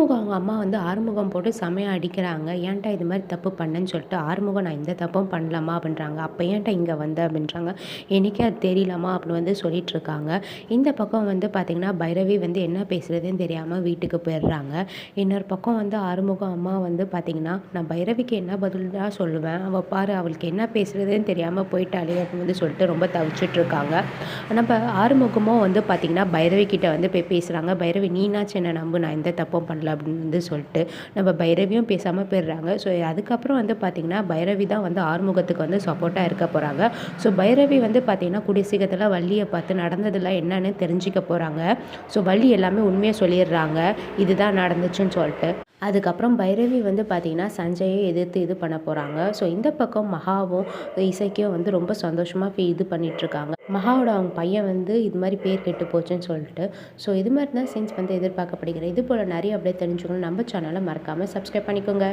ஆறுமுகம் அவங்க அம்மா வந்து ஆறுமுகம் போட்டு செமையாக அடிக்கிறாங்க. ஏன்டா இது மாதிரி தப்பு பண்ணேன்னு சொல்லிட்டு ஆறுமுகம் நான் இந்த தப்பும் பண்ணலாமா? அப்படின்றாங்க. அப்போ ஏன்டா இங்கே வந்த? அப்படின்றாங்க. எனக்கே அது தெரியலாமா அப்படின்னு வந்து சொல்லிட்டு இருக்காங்க. இந்த பக்கம் வந்து பார்த்திங்கன்னா பைரவி வந்து என்ன பேசுகிறதுன்னு தெரியாமல் வீட்டுக்கு போயிடுறாங்க. இன்னொரு பக்கம் வந்து ஆறுமுகம் அம்மா வந்து பார்த்திங்கன்னா நான் பைரவிக்கு என்ன பதில் தான் சொல்லுவேன்? அவள் பாரு அவளுக்கு என்ன பேசுகிறதுன்னு தெரியாமல் போயிட்டாளே அப்படின்னு வந்து சொல்லிட்டு ரொம்ப தவிச்சிட்ருக்காங்க நம்ம ஆறுமுகமும் வந்து பார்த்திங்கன்னா பைரவி கிட்ட வந்து போய் பேசுகிறாங்க பைரவி நீனாச்சும் என்ன நம்பு? நான் எந்த தப்பும் பண்ணல. அப்படின்னு வந்து சொல்லிட்டு நம்ம பைரவியும் பேசாமல் போயிடுறாங்க. ஸோ அதுக்கப்புறம் வந்து பார்த்திங்கன்னா பைரவி தான் வந்து ஆறுமுகத்துக்கு வந்து சப்போர்ட்டாக இருக்க போகிறாங்க ஸோ பைரவி வந்து பார்த்திங்கன்னா கூடிய சீக்கிரத்தில் வள்ளியை பார்த்து நடந்ததெல்லாம் என்னன்னு தெரிஞ்சுக்க போகிறாங்க ஸோ வள்ளி எல்லாமே உண்மையாக சொல்லிடுறாங்க. இதுதான் நடந்துச்சுன்னு சொல்லிட்டு. அதுக்கப்புறம் பைரவி வந்து பார்த்திங்கன்னா சஞ்சயை எதிர்த்து இது பண்ண போகிறாங்க ஸோ இந்த பக்கம் மகாவும் இசைக்கும் வந்து ரொம்ப சந்தோஷமாக இது பண்ணிகிட்ருக்காங்க மகாவோட அவங்க பையன் வந்து இது மாதிரி பேர் கெட்டு போச்சுன்னு சொல்லிட்டு ஸோ இது மாதிரி தான் சீன்ஸ் வந்து எதிர்பார்க்கப்படுகிறது. இது போல் நிறைய அப்படியே தெரிஞ்சுக்கணும் நம்ம சேனலை மறக்காமல் சப்ஸ்கிரைப் பண்ணிக்கோங்க.